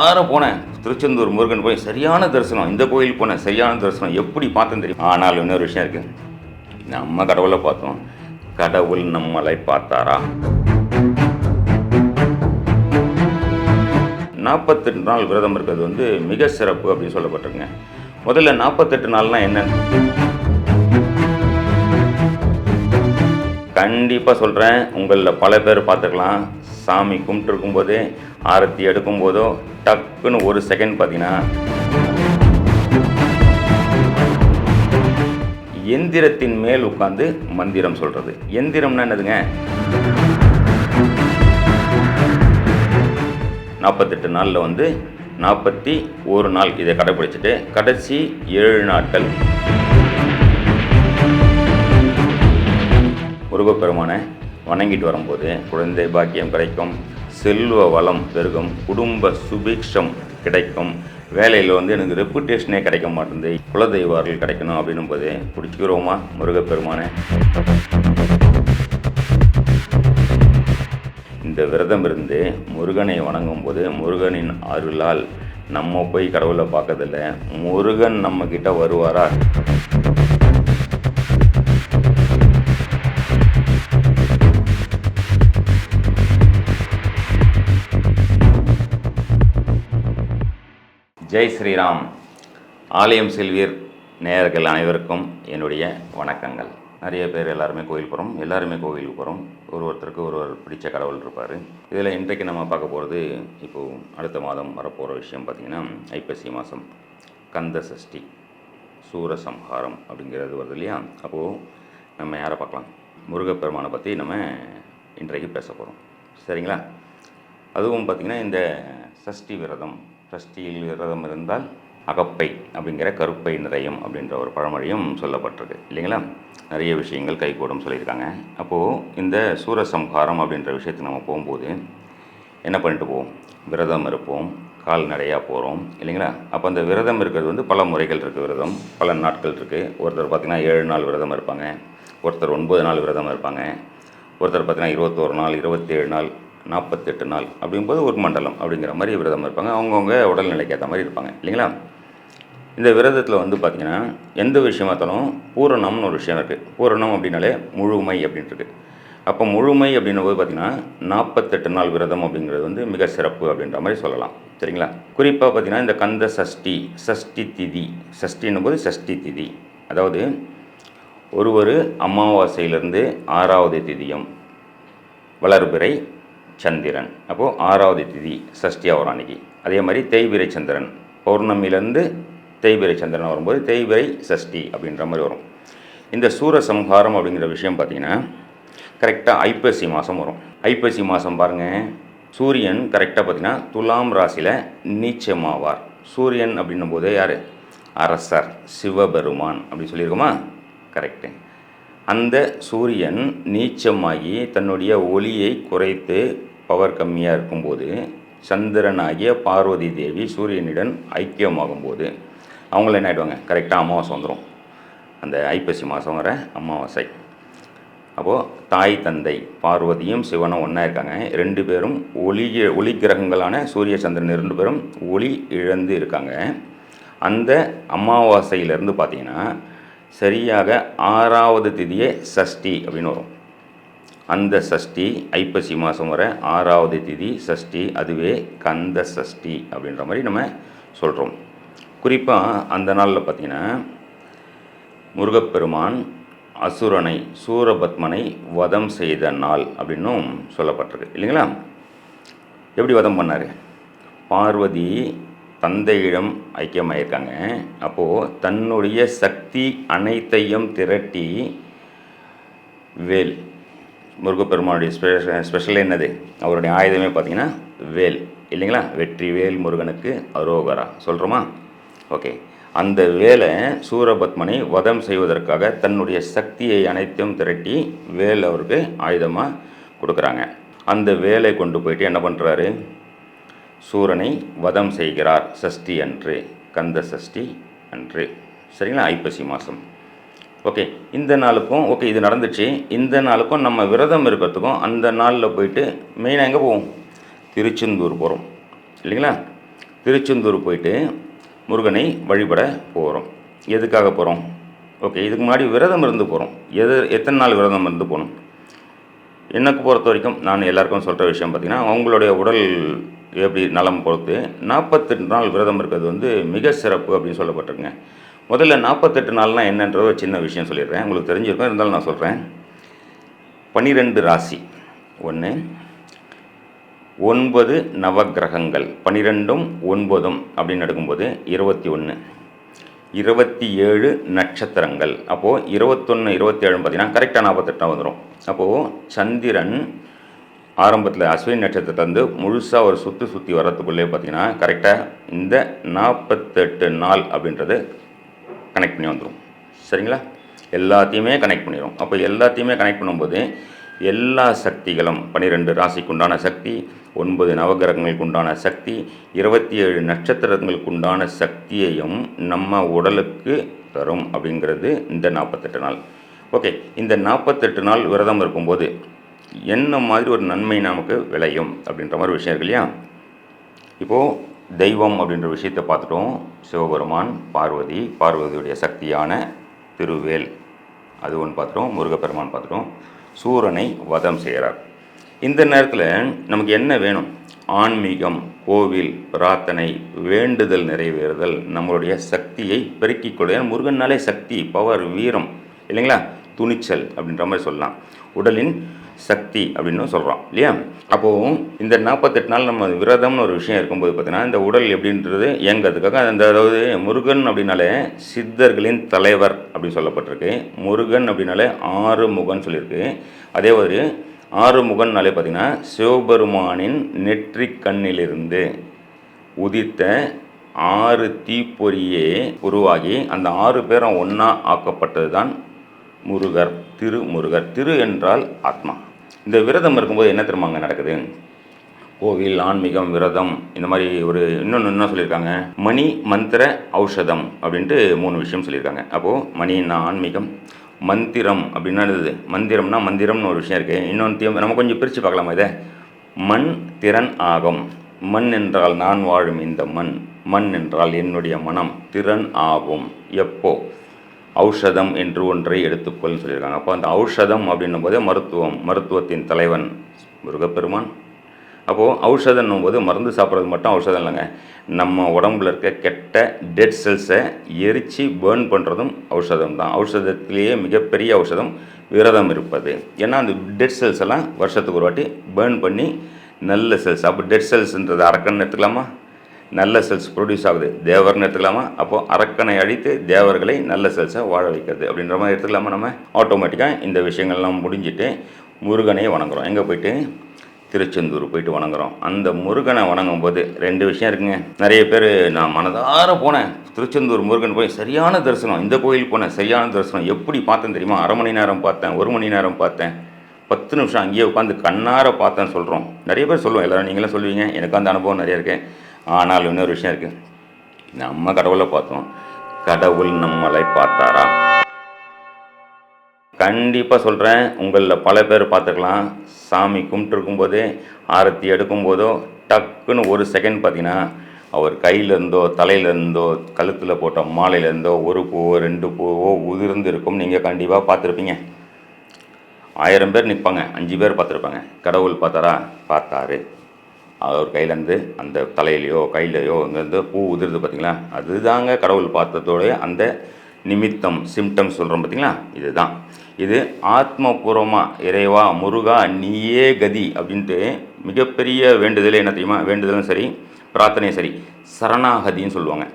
மனசார போனேன் திருச்செந்தூர் முருகன் போய் சரியான தரிசனம். இந்த கோயில் போனேன் சரியான தரிசனம் எப்படி பார்த்தேன் தெரியும்? ஆனால் இன்னொரு விஷயம் இருக்குது நம்ம கடவுளை பார்த்தோம். கடவுள் நம்மளை பார்த்தாரா? நாற்பத்தெட்டு நாள் விரதம் இருக்கிறது வந்து மிக சிறப்பு அப்படின்னு சொல்லப்பட்டிருங்க முதல்ல நாற்பத்தெட்டு நாள்னா என்ன கண்டிப்பாக சொல்கிறேன் உங்களில் பல பேர் பார்த்துக்கலாம் சாமி கும்பிட்டுருக்கும் போதே ஆரத்தி எடுக்கும் போதோ டக்குன்னு ஒரு செகண்ட் பார்த்தீங்கன்னா எந்திரத்தின் மேல் உட்காந்து மந்திரம் சொல்கிறது எந்திரம்னா என்னதுங்க? நாற்பத்தெட்டு நாளில் வந்து நாற்பத்தி ஒரு நாள் இதை கடைப்பிடிச்சிட்டு கடைசி ஏழு நாட்கள். முருகப்பெருமானை வணங்கிட்டு வரும்போது குழந்தை பாக்கியம் கிடைக்கும் செல்வ வளம் பெருகும் குடும்ப சுபிக்ஷம் கிடைக்கும். வேலையில் வந்து எனக்கு ரெப்புடேஷனே கிடைக்க மாட்டேங்குது. குலதெய்வார்கள் கிடைக்கணும் அப்படின்னும் போது பிடிச்சிக்கிறோமா முருகப்பெருமானே? இந்த விரதம் இருந்து முருகனை வணங்கும் போது முருகனின் அருளால் நம்ம போய் கடவுளை பார்க்கறதில்ல. முருகன் நம்ம வருவாரா? ஜெய் ஸ்ரீராம். ஆலயம் செல்வீர் நேயர்கள் அனைவருக்கும் என்னுடைய வணக்கங்கள். நிறைய பேர் எல்லாருமே கோயில் போகிறோம் எல்லாருமே கோவிலுக்கு போகிறோம் ஒரு ஒருத்தருக்கு ஒரு ஒரு பிடிச்ச கடவுள் இருப்பார். இதில் இன்றைக்கு நம்ம பார்க்க போகிறது இப்போது அடுத்த மாதம் வரப்போகிற விஷயம் பார்த்திங்கன்னா ஐப்பசி மாதம் கந்த சஷ்டி சூரசம்ஹாரம் அப்படிங்கிறது வருது இல்லையா? அப்போது நம்ம யாரை பார்க்கலாம்? முருகப்பெருமானை பற்றி நம்ம இன்றைக்கு பேச போகிறோம் சரிங்களா? அதுவும் பார்த்திங்கன்னா இந்த சஷ்டி விரதம் சஷ்டியில் விரதம் இருந்தால் அகப்பை அப்படிங்கிற கருப்பை நிறையும் அப்படின்ற ஒரு பழமொழியும் சொல்லப்பட்டிருக்கு. இல்லைங்களா? நிறைய விஷயங்கள் கைகூடும் சொல்லியிருக்காங்க. அப்போது இந்த சூரசம்ஹாரம் அப்படின்ற விஷயத்துக்கு நம்ம போகும்போது என்ன பண்ணிட்டு போவோம்? விரதம் இருப்போம். கால்நடையாக போகிறோம் இல்லைங்களா? அப்போ அந்த விரதம் இருக்கிறது வந்து பல முறைகள் இருக்குது விரதம். பல நாட்கள் இருக்குது ஒருத்தர் பார்த்திங்கன்னா ஏழு நாள் விரதம் இருப்பாங்க. ஒருத்தர் ஒன்பது நாள் விரதம் இருப்பாங்க. ஒருத்தர் பார்த்திங்கன்னா இருபத்தோரு நாள் இருபத்தேழு நாள் நாற்பத்தெட்டு நாள் அப்படிங்கும்போது ஒரு மண்டலம் அப்படிங்கிற மாதிரி விரதம் இருப்பாங்க. அவங்கவுங்க உடல்நிலைக்கு ஏற்ற மாதிரி இருப்பாங்க. இல்லைங்களா? இந்த விரதத்தில் வந்து பார்த்திங்கன்னா எந்த விஷயமா பூரணம்னு ஒரு விஷயம் இருக்குது பூரணம் அப்படின்னாலே முழுமை அப்படின்ட்டு அப்போ முழுமை அப்படின்னும் போது பார்த்திங்கன்னா நாற்பத்தெட்டு நாள் விரதம் அப்படிங்கிறது வந்து மிக சிறப்பு அப்படின்ற மாதிரி சொல்லலாம். சரிங்களா? குறிப்பாக பார்த்திங்கன்னா இந்த கந்த சஷ்டி சஷ்டி திதி சஷ்டின்னும் போது சஷ்டி திதி. அதாவது ஒரு ஒரு அமாவாசையிலிருந்து ஆறாவது திதியம் வளர்பிறை சந்திரன். அப்போது ஆறாவது திதி சஷ்டியாக வரும் அன்றைக்கி அதே மாதிரி தேய்பிரை சந்திரன். பௌர்ணமியிலேருந்து தேய்பிரை சந்திரன் வரும்போது தேய்பிரை சஷ்டி அப்படின்ற மாதிரி வரும். இந்த சூர சம்ஹாரம் அப்படிங்கிற விஷயம் பார்த்திங்கன்னா கரெக்டாக ஐப்பசி மாதம் வரும். ஐப்பசி மாதம் பாருங்கள் சூரியன் கரெக்டாக பார்த்திங்கன்னா துலாம் ராசியில் நீச்சமாவார். சூரியன் அப்படின்னும் போது யார்? அரசர் சிவபெருமான் அப்படி சொல்லியிருக்கோமா? கரெக்டு அந்த சூரியன் நீச்சமாகி தன்னுடைய ஒளியை குறைத்து பவர் கம்மியாக இருக்கும்போது சந்திரனாகிய பார்வதி தேவி சூரியனுடன் ஐக்கியமாகும்போது அவங்கள என்ன ஆகிடுவாங்க கரெக்டாக அமாவாசை வந்துடும் அந்த ஐப்பசி மாதம் வர அமாவாசை. அப்போது தாய் தந்தை பார்வதியும் சிவனும் ஒன்றா இருக்காங்க. ரெண்டு பேரும் ஒளி ஒளி கிரகங்களான சூரிய சந்திரன் ரெண்டு பேரும் ஒளி இழந்து இருக்காங்க. அந்த அமாவாசையிலேருந்து பார்த்தீங்கன்னா சரியாக ஆறாவது திதியே சஷ்டி அப்படின்னு வரும். அந்த சஷ்டி ஐப்பசி மாதம் வர ஆறாவது திதி சஷ்டி அதுவே கந்த சஷ்டி அப்படின்ற மாதிரி நம்ம சொல்கிறோம் குறிப்பாக அந்த நாளில் பார்த்திங்கன்னா முருகப்பெருமான் அசுரனை சூரபத்மனை வதம் செய்த நாள் அப்படின்னும் சொல்லப்பட்டிருக்கு. இல்லைங்களா? எப்படி வதம் பண்ணார்? பார்வதி தந்தையிடம் ஐக்கியமாயிருக்காங்க. அப்போது தன்னுடைய சக்தி அனைத்தையும் திரட்டி வேல் முருகப்பெருமானுடைய ஸ்பெஷல் ஸ்பெஷல் என்னது? அவருடைய ஆயுதமே பார்த்தீங்கன்னா வேல். இல்லைங்களா? வெற்றி வேல் முருகனுக்கு அரோகரா. சொல்கிறோமா ஓகே. அந்த வேலை சூரபத்மனை வதம் செய்வதற்காக தன்னுடைய சக்தியை அனைத்தையும் திரட்டி வேல் அவருக்கு ஆயுதமாக கொடுக்குறாங்க. அந்த வேலை கொண்டு போயிட்டு என்ன பண்ணுறாரு சூரனை வதம் செய்கிறார் சஷ்டி அன்று கந்த சஷ்டி அன்று. சரிங்களா? ஐப்பசி மாதம் ஓகே இந்த நாளுக்கும் ஓகே இது நடந்துச்சு. இந்த நாளுக்கும் நம்ம விரதம் இருக்கிறதுக்கும் அந்த நாளில் போயிட்டு மெயினாக எங்கே போவோம்? திருச்செந்தூர் போகிறோம் இல்லைங்களா? திருச்செந்தூர் போயிட்டு முருகனை வழிபட போகிறோம் எதுக்காக போகிறோம் ஓகே இதுக்கு முன்னாடி விரதம் இருந்து போகிறோம் எது எத்தனை நாள் விரதம் இருந்து போகணும்? எனக்கு பொறுத்த வரைக்கும் நான் எல்லாருக்கும் சொல்கிற விஷயம் பார்த்திங்கன்னா அவங்களுடைய உடல் எப்படி நலம் பொறுத்து நாற்பத்தெட்டு நாள் விரதம் இருக்கிறது வந்து மிக சிறப்பு அப்படின்னு சொல்லப்பட்டிருங்க முதல்ல நாற்பத்தெட்டு நாள்னால் என்னன்ற ஒரு சின்ன விஷயம் சொல்லிடுறேன். உங்களுக்கு தெரிஞ்சிருக்கும் இருந்தாலும் நான் சொல்கிறேன் பன்னிரெண்டு ராசி. ஒன்று ஒன்பது நவக்கிரகங்கள். பன்னிரெண்டும் ஒன்பதும் அப்படின்னு எடுக்கும்போது இருபத்தி ஒன்று இருபத்தி ஏழு நட்சத்திரங்கள். அப்போது இருபத்தொன்று இருபத்தி ஏழுன்னு பார்த்தீங்கன்னா கரெக்டாக நாற்பத்தெட்டாக வந்துடும் அப்போது சந்திரன் ஆரம்பத்தில் அஸ்வினி நட்சத்திரத்துலேருந்து முழுசாக ஒரு சுற்றி சுற்றி வர்றதுக்குள்ளே பார்த்தீங்கன்னா கரெக்டாக இந்த நாற்பத்தெட்டு நாள் அப்படின்றது கனெக்ட் பண்ணி வந்துடும் சரிங்களா? எல்லாத்தையுமே கனெக்ட் பண்ணிடும் அப்போ எல்லாத்தையுமே கனெக்ட் பண்ணும்போது எல்லா சக்திகளும் பன்னிரெண்டு ராசிக்கு உண்டான சக்தி ஒன்பது நவகிரகங்களுக்கு உண்டான சக்தி இருபத்தி ஏழு நட்சத்திரங்களுக்கு உண்டான சக்தியையும் நம்ம உடலுக்கு தரும் அப்படிங்கிறது இந்த நாற்பத்தெட்டு நாள். ஓகே இந்த நாற்பத்தெட்டு நாள் விரதம் இருக்கும்போது என்ன மாதிரி ஒரு நன்மை நமக்கு விளையும் அப்படின்ற மாதிரி விஷயம் இருக்கு இல்லையா? இப்போது தெய்வம் அப்படின்ற விஷயத்தை பார்த்துட்டோம். சிவபெருமான் பார்வதி பார்வதியுடைய சக்தியான திருவேல். அது ஒன்று பார்த்துட்டோம். முருகப்பெருமான் பார்த்துட்டோம். சூரனை வதம் செய்கிறார். இந்த நேரத்தில் நமக்கு என்ன வேணும்? ஆன்மீகம் கோவில் பிரார்த்தனை வேண்டுதல் நிறைவேறுதல் நம்மளுடைய சக்தியை பெருக்கிக் கொள்ள முருகன்னாலே சக்தி பவர் வீரம் இல்லைங்களா? துணிச்சல் அப்படின்ற மாதிரி சொல்லலாம். உடலின் சக்தி அப்படின்னு சொல்கிறோம் இல்லையா? அப்போது இந்த நாற்பத்தெட்டு நாள் நம்ம விரதம்னு ஒரு விஷயம் இருக்கும்போது பார்த்தீங்கன்னா இந்த உடல் எப்படின்றது இயங்கிறதுக்காக அந்த அதாவது முருகன் அப்படின்னாலே சித்தர்களின் தலைவர் அப்படின்னு சொல்லப்பட்டிருக்கு. முருகன் அப்படின்னாலே ஆறு முகன் சொல்லியிருக்கு. அதே மாதிரி ஆறு முகன்னாலே பார்த்திங்கன்னா சிவபெருமானின் நெற்றி கண்ணிலிருந்து உதித்த ஆறு தீப்பொறியே உருவாகி அந்த ஆறு பேரும் ஒன்றா ஆக்கப்பட்டது தான் முருகர் திருமுருகர். திரு என்றால் ஆத்மா. இந்த விரதம் இருக்கும்போது என்ன தெரியுமா அங்கே நடக்குது? கோவில் ஆன்மீகம் விரதம் இந்த மாதிரி ஒரு இன்னொன்று என்ன சொல்லியிருக்காங்க? மணி மந்திர ஔஷதம் அப்படின்ட்டு மூணு விஷயம் சொல்லியிருக்காங்க. அப்போது மணின்னா ஆன்மீகம் மந்திரம் அப்படின்னா இருந்தது மந்திரம்னா மந்திரம்னு ஒரு விஷயம் இருக்குது இன்னொன்று நம்ம கொஞ்சம் பிரித்து பார்க்கலாமா இதை? மண் திறன் ஆகும். மண் என்றால் நான் வாழும் இந்த மண். மண் என்றால் என்னுடைய மனம். திறன் ஆகும். எப்போ? ஔஷதம் என்று ஒன்றை எடுத்துக்கொள்னு சொல்லியிருக்காங்க. அப்போ அந்த ஔஷதம் அப்படின்னும் போதே மருத்துவம் மருத்துவத்தின் தலைவன் முருகப்பெருமான். அப்போது ஔஷதம்னும் போது மருந்து சாப்பிட்றது மட்டும் ஔஷதம் இல்லைங்க. நம்ம உடம்புல இருக்க கெட்ட டெட் செல்ஸை எரித்து பேர்ன் பண்ணுறதும் ஔஷதம் தான். ஔஷதத்திலேயே மிகப்பெரிய ஔஷதம் விரதம் இருப்பது. ஏன்னா அந்த டெட் செல்ஸ் எல்லாம் வருஷத்துக்கு ஒரு வாட்டி பேர்ன் பண்ணி நல்ல செல்ஸ் அப்போ டெட் செல்ஸ்ன்றதை அரக்கன்னு எடுத்துக்கலாமா? நல்ல செல்ஸ் ப்ரொடியூஸ் ஆகுது. தேவர்னு எடுத்துக்கலாமா? அப்போது அரக்கனை அழித்து தேவர்களை நல்ல செல்ஸை வாழ வைக்கிறது அப்படின்ற மாதிரி எடுத்துக்கலாமா நம்ம? ஆட்டோமேட்டிக்காக இந்த விஷயங்கள்லாம் முடிஞ்சிட்டு முருகனை வணங்குறோம். எங்கே போயிட்டு? திருச்செந்தூர் போயிட்டு வணங்குறோம். அந்த முருகனை வணங்கும் போது ரெண்டு விஷயம் இருக்குங்க. நிறைய பேர் நான் மனதார போனேன். திருச்செந்தூர் முருகன் போய் சரியான தரிசனம். இந்த கோயில் போனேன். சரியான தரிசனம். எப்படி பார்த்தேன் தெரியுமா? அரை மணி நேரம் பார்த்தேன். ஒரு மணி நேரம் பார்த்தேன். பத்து நிமிஷம் அங்கேயே உட்காந்து கண்ணார பார்த்தேன்னு சொல்கிறோம் நிறைய பேர் சொல்லுவோம். எல்லோரும் நீங்களும் சொல்லுவீங்க. எனக்கு அந்த அனுபவம் நிறைய இருக்குது ஆனால் இன்னொரு விஷயம் இருக்குது நம்ம கடவுளை பார்த்தோம். கடவுள் நம்மளை பார்த்தாரா? கண்டிப்பாக சொல்கிறேன் உங்களில் பல பேர் பார்த்துக்கலாம் சாமி கும்பிட்டுருக்கும் போதே ஆரத்தி எடுக்கும் போதோ டக்குன்னு ஒரு செகண்ட் பார்த்தீங்கன்னா அவர் கையிலேருந்தோ தலையிலேருந்தோ கழுத்தில் போட்ட மாலையிலேருந்தோ ஒரு பூவோ ரெண்டு பூவோ உதிர்ந்து இருக்கும் நீங்கள் கண்டிப்பாக பார்த்துருப்பீங்க. ஆயிரம் பேர் நிற்பாங்க அஞ்சு பேர் பார்த்துருப்பாங்க. கடவுள் பார்த்தாரா? பார்த்தாரு. அவர் கையிலேருந்து அந்த தலையிலையோ கையிலையோ அங்கேருந்து பூ உதிருது பார்த்தீங்களா அதுதாங்க கடவுள் பார்த்ததோடைய அந்த நிமித்தம் சிம்டம் சொல்கிறோம் பார்த்தீங்களா இதுதான். இது ஆத்மபூர்வமாக இறைவா முருகா நீயே கதி அப்படின்ட்டு மிகப்பெரிய வேண்டுதலே என்ன தெரியுமா? வேண்டுதலும் சரி பிரார்த்தனையும் சரி சரணாகதின்னு சொல்லுவாங்க.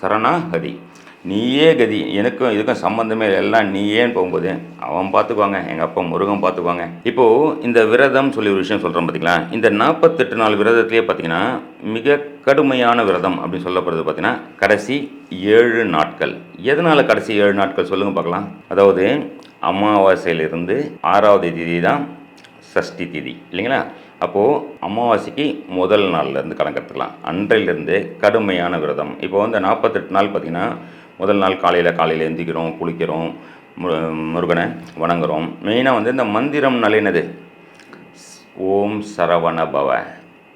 சரணாகதி. நீயே கதி. எனக்கும் இதுக்கும் சம்மந்தமே இல்லை, எல்லாம் நீயேன்னு போகும்போது அவன் பார்த்துக்குவாங்க எங்கள் அப்பா முருகன் பார்த்துக்குவாங்க. இப்போது இந்த விரதம் சொல்லி ஒரு விஷயம் சொல்கிறோம் பார்த்தீங்களா இந்த நாற்பத்தெட்டு நாள் விரதத்திலே பார்த்தீங்கன்னா மிக கடுமையான விரதம் அப்படின்னு சொல்லப்படுறது பார்த்தீங்கன்னா கடைசி ஏழு நாட்கள். எதனால் கடைசி ஏழு நாட்கள் சொல்லுங்கள் பார்க்கலாம். அதாவது அமாவாசையிலிருந்து ஆறாவது திதி தான் சஷ்டி திதி இல்லைங்களா? அப்போது அமாவாசைக்கு முதல் நாள்லேருந்து கணக்கெடுத்துக்கலாம் அன்றையிலேருந்து கடுமையான விரதம். இப்போ வந்து நாற்பத்தெட்டு நாள் பார்த்திங்கன்னா முதல் நாள் காலையில் காலையில் எந்திக்கிறோம் குளிக்கிறோம் மு- முருகனை வணங்குறோம். மெயினாக வந்து இந்த மந்திரம் என்னது? ஓம் சரவண பவ.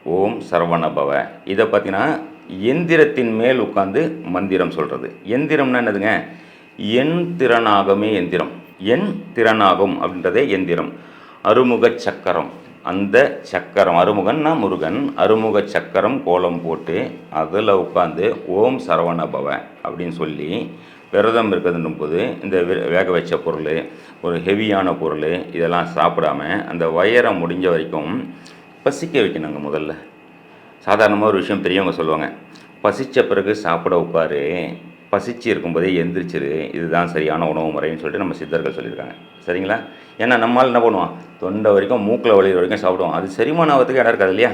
ஓம் சரவண பவ. இதை பார்த்தீங்கன்னா எந்திரத்தின் மேல் உட்காந்து மந்திரம் சொல்கிறது எந்திரம்னா என்னதுங்க? என் திறனாகமே எந்திரம். என் திறனாகும் அப்படின்றதே எந்திரம். அருமுக சக்கரம். அந்த சக்கரம் அருமுகன்னா முருகன் அருமுக சக்கரம் கோலம் போட்டு அதில் உட்காந்து ஓம் சரவண பவ அப்படின்னு சொல்லி விரதம் இருக்கிறதுன்னும் போது இந்த வேக வச்ச பொருள் ஒரு ஹெவியான பொருள் இதெல்லாம் சாப்பிடாம அந்த வயரை முடிஞ்ச வரைக்கும் பசிக்க வைக்கணுங்க முதல்ல. சாதாரணமாக ஒரு விஷயம் பெரியவங்க சொல்லுவாங்க பசித்த பிறகு சாப்பிட உட்காரு. பசிச்சு இருக்கும்போதே எந்திரிச்சிரு இதுதான் சரியான உணவு முறைன்னு சொல்லிட்டு நம்ம சித்தர்கள் சொல்லியிருக்காங்க. சரிங்களா? ஏன்னா நம்மால் என்ன பண்ணுவோம்? தொண்டை வரைக்கும் மூக்கில் வலி வரைக்கும் சாப்பிடுவோம். அது செரிமான ஆகிறதுக்கு இடம் இருக்காது இல்லையா?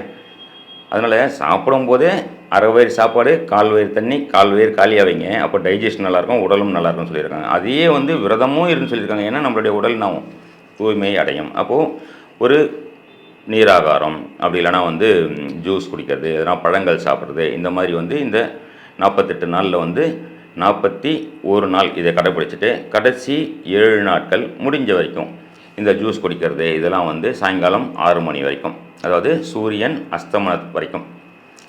அதனால் சாப்பிடும்போதே அரை வயிறு சாப்பாடு கால் வயிறு தண்ணி கால் வயிறு காலியாக வைங்க. அப்போ டைஜஷன் நல்லாயிருக்கும் உடலும் நல்லாயிருக்கும்னு சொல்லியிருக்காங்க. அதையே வந்து விரதமும் இருந்து சொல்லியிருக்காங்க. ஏன்னா நம்மளுடைய உடல் நாவும் தூய்மை அடையும். அப்போது ஒரு நீராகாரம் அப்படி இல்லைன்னா வந்து ஜூஸ் குடிக்கிறது எதனா பழங்கள் சாப்பிட்றது இந்த மாதிரி வந்து இந்த நாற்பத்தெட்டு நாளில் வந்து நாற்பத்தி ஒரு நாள் இதை கடைப்பிடிச்சிட்டு கடைசி ஏழு நாட்கள் முடிஞ்ச வரைக்கும் இந்த ஜூஸ் குடிக்கிறது இதெல்லாம் வந்து சாயங்காலம் ஆறு மணி வரைக்கும். அதாவது சூரியன் அஸ்தமனம் வரைக்கும்.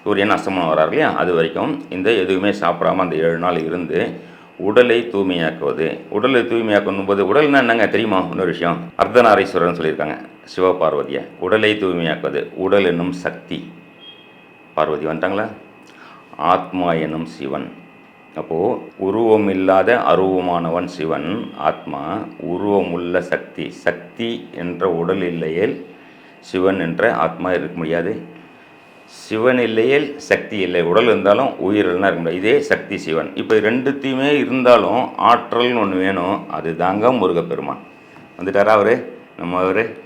சூரியன் அஸ்தமனம் வர்றார் இல்லையா? அது வரைக்கும் இந்த எதுவுமே சாப்பிடாம அந்த ஏழு நாள் இருந்து உடலை தூய்மையாக்குவது. உடலை தூய்மையாக்கணும் போது உடல்னா என்னங்க தெரியுமா? இன்னொரு விஷயம். அர்த்தநாரீஸ்வரர்னு சொல்லியிருக்காங்க சிவபார்வதியை. உடலை தூய்மையாக்குவது உடல் என்னும் சக்தி. பார்வதி வந்துட்டாங்களா? ஆத்மா என்னும் சிவன். அப்போது உருவம் இல்லாத அருவமானவன் சிவன் ஆத்மா உருவமுள்ள சக்தி சக்தி என்ற உடல் இல்லையேல் சிவன் என்ற ஆத்மா இருக்க முடியாது. சிவன் இல்லையேல் சக்தி இல்லை. உடல் இருந்தாலும் உயிர் இல்லைனா இருக்க முடியாது. இதே சக்தி சிவன். இப்போ ரெண்டுத்தையுமே இருந்தாலும் ஆற்றல்னு ஒன்று வேணும். அது தாங்க முருகப்பெருமான். வந்துட்டாரா அவரு? நம்ம அவர்?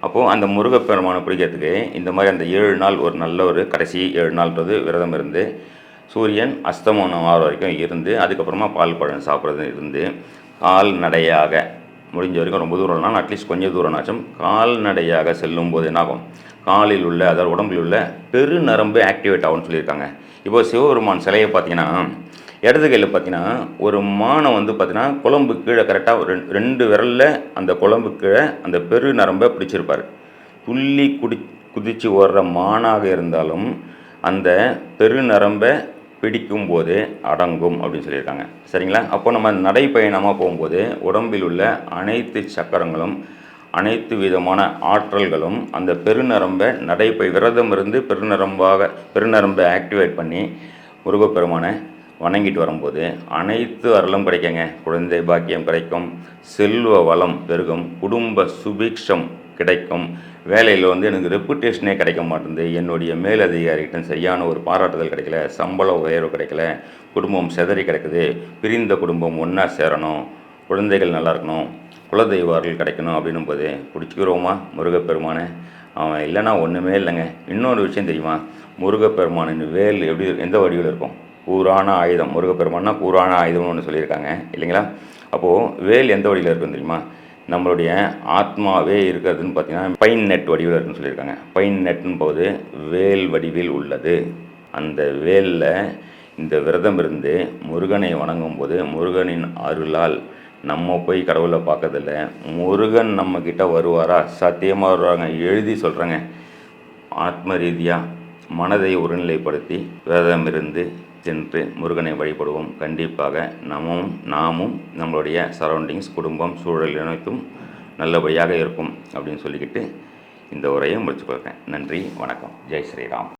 அப்போது அந்த முருகப்பெருமானை பிடிக்கிறதுக்கு இந்த மாதிரி அந்த ஏழு நாள் ஒரு நல்ல ஒரு கடைசி ஏழு நாள்ன்றது விரதம் இருந்து சூரியன் அஸ்தமனம் ஆகிற வரைக்கும் இருந்து அதுக்கப்புறமா பால் பழம் சாப்பிட்றது இருந்து கால்நடையாக முடிஞ்ச வரைக்கும் ரொம்ப தூரம்னா அட்லீஸ்ட் கொஞ்சம் தூரம்னாச்சும் கால்நடையாக செல்லும் போது என்னாகும்? காலில் உள்ள அதாவது உடம்பில் உள்ள பெரு நரம்பு ஆக்டிவேட் ஆகும்னு சொல்லியிருக்காங்க. இப்போ சிவபெருமான் சிலையை பார்த்தீங்கன்னா இடது கையில் பார்த்தீங்கன்னா ஒரு மானை வந்து பார்த்தீங்கன்னா குழம்பு கீழே கரெக்டாக ரெண்டு ரெண்டு விரலில் அந்த குழம்பு கீழே அந்த பெரு நரம்பை பிடிச்சிருப்பார். துள்ளி குடி குதித்து ஓடுற மானாக இருந்தாலும் அந்த பெரு நரம்பை பிடிக்கும் போது அடங்கும் அப்படின்னு சொல்லியிருக்காங்க. சரிங்களா? அப்போ நம்ம நடைப்பயணமாக போகும்போது உடம்பில் உள்ள அனைத்து சக்கரங்களும் அனைத்து விதமான ஆற்றல்களும் அந்த பெருநரம்பை நடைப்பை விரதம் இருந்து பெருநரம்பாக பெருநரம்பை ஆக்டிவேட் பண்ணி முருகப்பெருமானை வணங்கிட்டு வரும்போது அனைத்து அருளும் கிடைக்குங்க. குழந்தை பாக்கியம் கிடைக்கும். செல்வ வளம் பெருகும். குடும்ப சுபிக்ஷம் கிடைக்கும். வேலையில் வந்து எனக்கு ரெப்புடேஷனே கிடைக்க மாட்டேங்குது. என்னுடைய மேலதிகாரிகிட்ட சரியான ஒரு பாராட்டுதல் கிடைக்கல சம்பள உயர்வு கிடைக்கல குடும்பம் செதறி கிடைக்குது. பிரிந்த குடும்பம் ஒன்றா சேரணும். குழந்தைகள் நல்லா இருக்கணும். குலதெய்வார்கள் கிடைக்கணும் அப்படின்னும் போது பிடிச்சிக்கிறோமா முருகப்பெருமானை? அவன் இல்லைனா ஒன்றுமே இல்லைங்க. இன்னொரு விஷயம் தெரியுமா? முருகப்பெருமானின் வேல் எப்படி எந்த வடிவில் இருக்கும்? கூரான ஆயுதம். முருகப்பெருமானா கூரான ஆயுதம்னு ஒன்று சொல்லியிருக்காங்க. இல்லைங்களா? அப்போது வேல் எந்த வழியில் இருக்கும் தெரியுமா? நம்மளுடைய ஆத்மாவே இருக்கிறதுன்னு பார்த்தீங்கன்னா பைன் நெட் வடிவில் இருக்குன்னு சொல்லியிருக்காங்க. பைன் நெட்னு போது வேல் வடிவில் உள்ளது. அந்த வேலில் இந்த விரதம் இருந்து முருகனை வணங்கும் போது முருகனின் அருளால் நம்ம போய் கடவுளை பார்க்கறதில்ல. முருகன் நம்மக்கிட்ட வருவாரா? சத்தியமாக வருவாங்க எழுதி சொல்கிறாங்க ஆத்ம ரீதியாக மனதை ஒருநிலைப்படுத்தி விரதம் இருந்து சென்று முருகனை வழிபடுவோம். கண்டிப்பாக நம்மும் நாமும் நம்மளுடைய சரௌண்டிங்ஸ் குடும்பம் சூழல் அனைத்தும் நல்லபடியாக இருக்கும் அப்படின்னு சொல்லிக்கிட்டு இந்த உரையை முடிச்சுக்கொள்கிறேன். நன்றி வணக்கம். ஜெய் ஸ்ரீராம்.